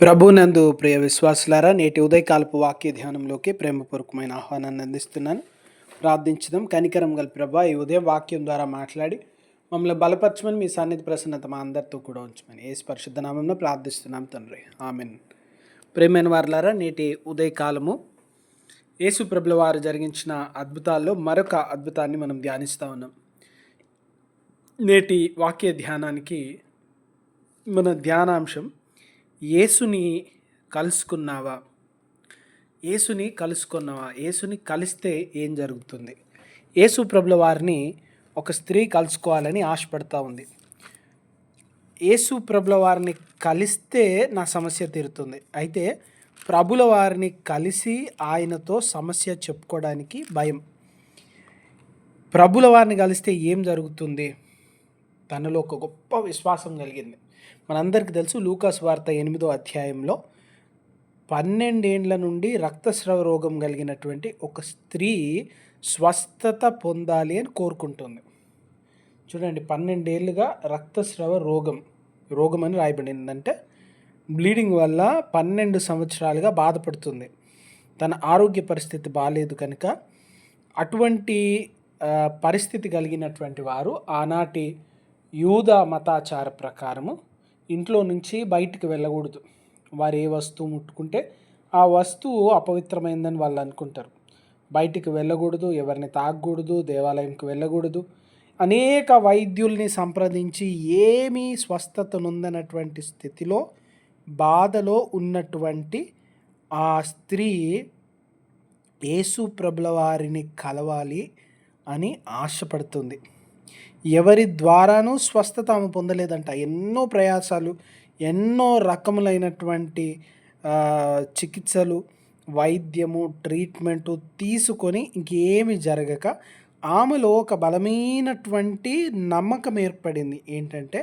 ప్రభునందు ప్రియ విశ్వాసులారా నేటి ఉదయకాలపు వాక్య ధ్యానంలోకి ప్రేమపూర్వకమైన ఆహ్వానాన్ని అందిస్తున్నాను. ప్రార్థించడం కనికరం గల ప్రభా ఈ ఉదయం వాక్యం ద్వారా మాట్లాడి మమ్మల్ని బలపరచమని మీ సన్నిధి ప్రసన్నత మా అందరితో కూడా ఉంచమని ఏ స్పరిశుద్ధ నామంలో ప్రార్థిస్తున్నాం తండ్రి. ఆమెన్. ప్రేమైన వారులారా నేటి ఉదయకాలము యేసు ప్రభుల వారు జరిగించిన అద్భుతాల్లో మరొక అద్భుతాన్ని మనం ధ్యానిస్తూ ఉన్నాం. నేటి వాక్య ధ్యానానికి మన ధ్యానాంశం యేసుని కలుసుకున్నావా? యేసుని కలుసుకున్నావా? యేసుని కలిస్తే ఏం జరుగుతుంది? యేసు ప్రభుల వారిని ఒక స్త్రీ కలుసుకోవాలని ఆశపడతా ఉంది. యేసు ప్రభుల వారిని కలిస్తే నా సమస్య తీరుతుంది. అయితే ప్రభుల వారిని కలిసి ఆయనతో సమస్య చెప్పుకోవడానికి భయం. ప్రభుల వారిని కలిస్తే ఏం జరుగుతుంది? తనలో ఒక గొప్ప విశ్వాసం కలిగింది. మనందరికీ తెలుసు లూకాస్ వార్త ఎనిమిదో అధ్యాయంలో పన్నెండేండ్ల నుండి రక్తస్రావ రోగం కలిగినటువంటి ఒక స్త్రీ స్వస్థత పొందాలి అని కోరుకుంటుంది. చూడండి పన్నెండేళ్ళుగా రక్తస్రావ రోగం రోగం అని రాయబడిందంటే బ్లీడింగ్ వల్ల పన్నెండు సంవత్సరాలుగా బాధపడుతుంది. తన ఆరోగ్య పరిస్థితి బాగాలేదు కనుక అటువంటి పరిస్థితి కలిగినటువంటి వారు ఆనాటి యూద మతాచార ప్రకారము ఇంట్లో నుంచి బయటికి వెళ్ళకూడదు. వారు ఏ వస్తువు ముట్టుకుంటే ఆ వస్తువు అపవిత్రమైందని వాళ్ళు అనుకుంటారు. బయటికి వెళ్ళకూడదు ఎవరిని తాగకూడదు దేవాలయంకి వెళ్ళకూడదు. అనేక వైద్యుల్ని సంప్రదించి ఏమీ స్వస్థతనుందనటువంటి స్థితిలో బాధలో ఉన్నటువంటి ఆ స్త్రీ యేసు ప్రభుల వారిని కలవాలి అని ఆశపడుతుంది. ఎవరి ద్వారానూ స్వస్థత ఆమె పొందలేదంట. ఎన్నో ప్రయాసాలు ఎన్నో రకములైనటువంటి చికిత్సలు వైద్యము ట్రీట్మెంటు తీసుకొని ఇంకేమి జరగక ఆమెలో ఒక బలమైనటువంటి నమ్మకం ఏర్పడింది. ఏంటంటే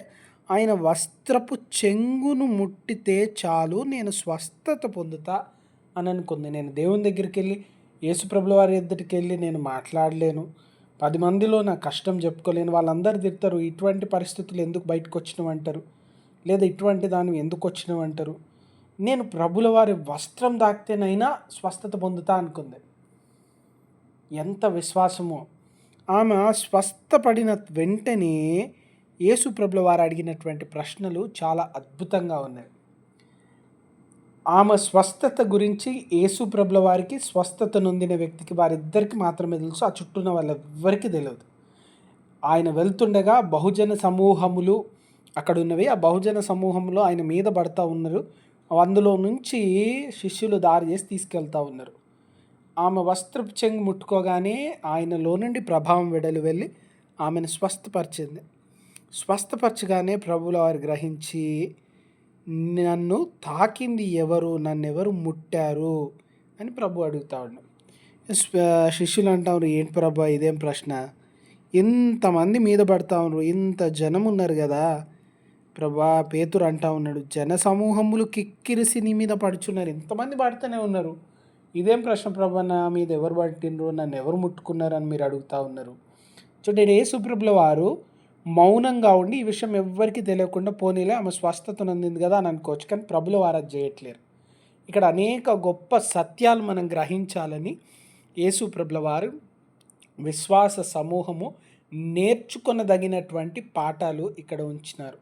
ఆయన వస్త్రపు చెంగును ముట్టితే చాలు నేను స్వస్థత పొందుతా అని అనుకుంది నేను దేవుని దగ్గరికి వెళ్ళి యేసుప్రభుల వారి ఇద్దరికి వెళ్ళి నేను మాట్లాడలేను. పది మందిలో నా కష్టం చెప్పుకోలేని వాళ్ళందరూ తిడతారు ఇటువంటి పరిస్థితులు ఎందుకు బయటకు వచ్చినవంటారు లేదా ఇటువంటి దాని ఎందుకు వచ్చినవంటారు నేను ప్రభుల వారి వస్త్రం దాక్తేనైనా స్వస్థత పొందుతా అనుకుంది. ఎంత విశ్వాసమో. ఆమె స్వస్థపడిన వెంటనే యేసు ప్రభుల వారు అడిగినటువంటి ప్రశ్నలు చాలా అద్భుతంగా ఉన్నాయి. ఆమె స్వస్థత గురించి యేసు ప్రభుల వారికి స్వస్థత నొందిన వ్యక్తికి వారిద్దరికి మాత్రమే తెలుసు ఆ చుట్టూన్న వాళ్ళెవ్వరికీ తెలియదు. ఆయన వెళ్తుండగా బహుజన సమూహములు అక్కడ ఉన్నవి ఆ బహుజన సమూహంలో ఆయన మీద పడతా ఉన్నారు. అందులో నుంచి శిష్యులు దారి చేసి తీసుకెళ్తా ఉన్నారు. ఆమె వస్త్రపు చెంగు ముట్టుకోగానే ఆయనలో నుండి ప్రభావం వెడలు వెళ్ళి ఆమెను స్వస్థపరిచింది. స్వస్థపరచగానే ప్రభుల వారు గ్రహించి నన్ను తాకింది ఎవరు? నన్ను ఎవరు ముట్టారు? అని ప్రభు అడుగుతాడు శిష్యులు అంటారు ఏంటి ప్రభా ఇదేం ప్రశ్న? ఇంతమంది మీద పడతా ఉన్నారు ఇంత జనం ఉన్నారు కదా? ప్రభా పేతురు అంటా ఉన్నాడు జన సమూహములు కిక్కిరిసి నీ మీద పడుచున్నారు ఇంతమంది పడుతూనే ఉన్నారు. ఇదేం ప్రశ్న ప్రభా? నా మీద ఎవరు పట్టిండ్రు? నన్ను ఎవరు ముట్టుకున్నారు? అని మీరు అడుగుతూ ఉన్నారు. చూడండి ఏ సుప్రభుల వారు మౌనంగా ఉండి ఈ విషయం ఎవ్వరికి తెలియకుండా పోనీలే ఆమె స్వస్థత నందింది కదా అని అనుకోవచ్చు. కానీ ప్రభులు వారు చేయట్లేరు. ఇక్కడ అనేక గొప్ప సత్యాలు మనం గ్రహించాలని యేసు ప్రభుల వారు విశ్వాస సమూహము నేర్చుకొనదగినటువంటి పాఠాలు ఇక్కడ ఉంచినారు.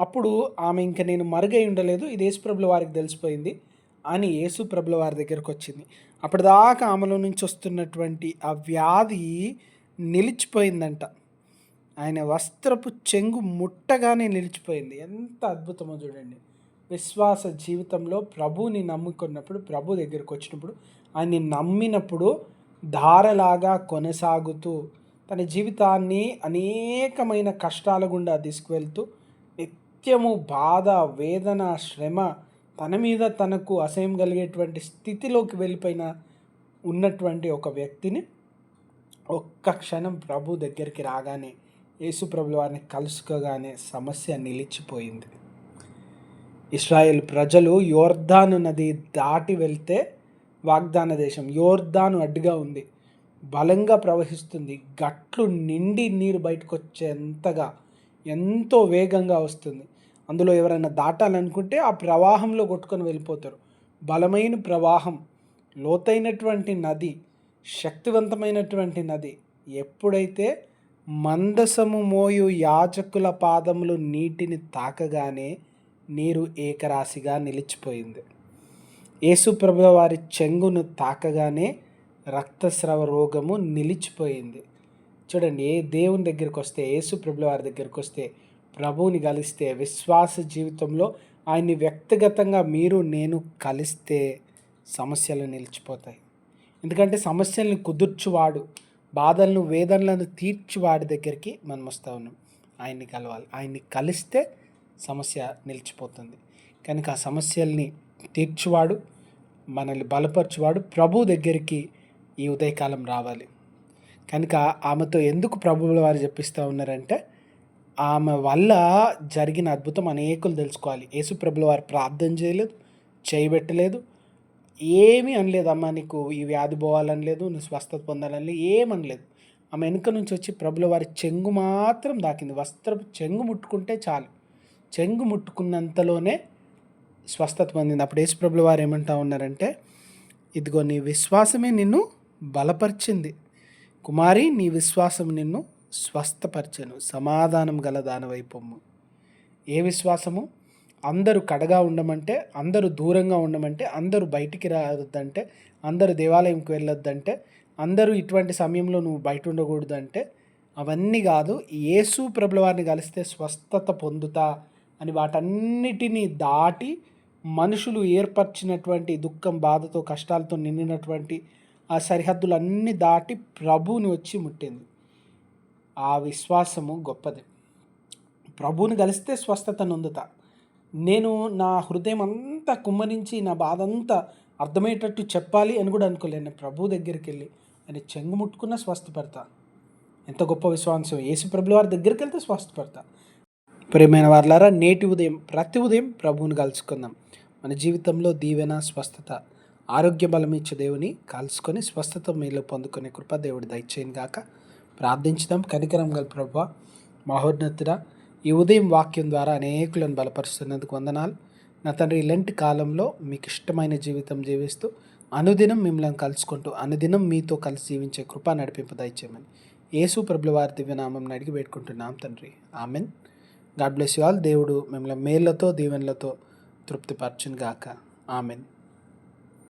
అప్పుడు ఆమె ఇంకా నేను మరుగై ఉండలేదు ఇది యేసుప్రభుల వారికి తెలిసిపోయింది అని యేసు ప్రభుల వారి దగ్గరకు వచ్చింది. అప్పటిదాకా ఆమెలో నుంచి వస్తున్నటువంటి ఆ వ్యాధి నిలిచిపోయిందంట. ఆయన వస్త్రపు చెంగు ముట్టగానే నిలిచిపోయింది. ఎంత అద్భుతమో చూడండి. విశ్వాస జీవితంలో ప్రభుని నమ్ముకున్నప్పుడు ప్రభు దగ్గరికి వచ్చినప్పుడు ఆయన్ని నమ్మినప్పుడు ధారలాగా కొనసాగుతూ తన జీవితాన్ని అనేకమైన కష్టాల గుండా తీసుకువెళ్తూ నిత్యము బాధ వేదన శ్రమ తన మీద తనకు అసహ్యం కలిగేటువంటి స్థితిలోకి వెళ్ళిపోయిన ఉన్నటువంటి ఒక వ్యక్తిని ఒక్క క్షణం ప్రభు దగ్గరికి రాగానే యేసుప్రభుల వారిని కలుసుకోగానే సమస్య నిలిచిపోయింది. ఇస్రాయేల్ ప్రజలు యోర్ధాను నది దాటి వెళ్తే వాగ్దాన దేశం యోర్ధాను అడ్డుగా ఉంది. బలంగా ప్రవహిస్తుంది. గట్లు నిండి నీరు బయటకు వచ్చేంతగా ఎంతో వేగంగా వస్తుంది. అందులో ఎవరైనా దాటాలనుకుంటే ఆ ప్రవాహంలో కొట్టుకొని వెళ్ళిపోతారు. బలమైన ప్రవాహం లోతైనటువంటి నది శక్తివంతమైనటువంటి నది ఎప్పుడైతే మందసము మోయు యాజకుల పాదములు నీటిని తాకగానే నీరు ఏకరాశిగా నిలిచిపోయింది. యేసుప్రభు వారి చెంగును తాకగానే రక్తస్రవ రోగము నిలిచిపోయింది. చూడండి ఏ దేవుని దగ్గరికి వస్తే యేసుప్రభుల వారి దగ్గరికి వస్తే ప్రభువుని కలిస్తే విశ్వాస జీవితంలో ఆయన్ని వ్యక్తిగతంగా మీరు నేను కలిస్తే సమస్యలు నిలిచిపోతాయి. ఎందుకంటే సమస్యల్ని కుదుర్చువాడు బాధలను వేదనలను తీర్చువాడి దగ్గరికి మనం వస్తూ ఉన్నాం. ఆయన్ని కలవాలి. ఆయన్ని కలిస్తే సమస్య నిలిచిపోతుంది. కనుక ఆ సమస్యల్ని తీర్చువాడు మనల్ని బలపరచువాడు ప్రభు దగ్గరికి ఈ ఉదయకాలం రావాలి. కనుక ఆమెతో ఎందుకు ప్రభువుల వారు చెప్పిస్తూ ఉన్నారంటే ఆమె వల్ల జరిగిన అద్భుతం అనేకులు తెలుసుకోవాలి. యేసు ప్రభుల వారు ప్రార్థన చేయలేదు చేయబెట్టలేదు ఏమీ అనలేదు అమ్మ నీకు ఈ వ్యాధి పోవాలని లేదు నువ్వు స్వస్థత పొందాలని లేదు ఏమనలేదు. ఆమె వెనుక నుంచి వచ్చి ప్రభుల వారి చెంగు మాత్రం దాకింది. వస్త్రపు చెంగు ముట్టుకుంటే చాలు. చెంగు ముట్టుకున్నంతలోనే స్వస్థత పొందింది. అప్పుడు యేసు ప్రభుల వారు ఏమంటా ఉన్నారంటే ఇదిగో నీ విశ్వాసమే నిన్ను బలపరిచింది. కుమారి నీ విశ్వాసం నిన్ను స్వస్థపరచను. సమాధానం గల దానవైపొమ్ము ఏ విశ్వాసము? అందరూ కడగా ఉండమంటే అందరూ దూరంగా ఉండమంటే అందరూ బయటికి రావద్దంటే అందరూ దేవాలయంకి వెళ్ళొద్దంటే అందరూ ఇటువంటి సమయంలో నువ్వు బయట ఉండకూడదు అంటే అవన్నీ కాదు యేసు ప్రభుల వారిని కలిస్తే స్వస్థత పొందుతా అని వాటన్నిటినీ దాటి మనుషులు ఏర్పరిచినటువంటి దుఃఖం బాధతో కష్టాలతో నిండినటువంటి ఆ సరిహద్దులన్నీ దాటి ప్రభువుని వచ్చి ముట్టింది. ఆ విశ్వాసము గొప్పది. ప్రభువుని కలిస్తే స్వస్థత నొందుతా. నేను నా హృదయం అంతా కుమ్మరించి నా బాధ అంతా అర్థమయ్యేటట్టు చెప్పాలి అని కూడా అనుకోలేను ప్రభు దగ్గరికి వెళ్ళి ఆయన చెంగు ముట్టుకున్న స్వస్థపడతా. ఎంత గొప్ప విశ్వాసం యేసు ప్రభుల వారి దగ్గరికి వెళ్తే స్వస్థపడతా. ప్రియమైన వారులారా నేటి ఉదయం ప్రతి ఉదయం ప్రభువుని కలుసుకుందాం. మన జీవితంలో దీవెన స్వస్థత ఆరోగ్య బలం ఇచ్చే దేవుని కలుసుకొని స్వస్థత మీలో పొందుకునే కృప దేవుడు దయచేయను గాక. ప్రార్థించుదాం. కనికరం గల ప్రభు మహోన్నతుడ ఈ ఉదయం వాక్యం ద్వారా అనేకులను బలపరుస్తున్నందుకు వందనాలు. నా తండ్రి ఇలాంటి కాలంలో మీకు ఇష్టమైన జీవితం జీవిస్తూ అనుదినం మిమ్మల్ని కలుసుకుంటూ అనుదినం మీతో కలిసి జీవించే కృప నడిపింపు దయచేయమని యేసు ప్రభుల వారి దివ్యనామం అడిగి పెట్టుకుంటున్నాం తండ్రి. Amen. God bless you all. దేవుడు మిమ్మల్ని మేళ్ళతో దీవెనలతో తృప్తిపరచును గాక ఆమెన్.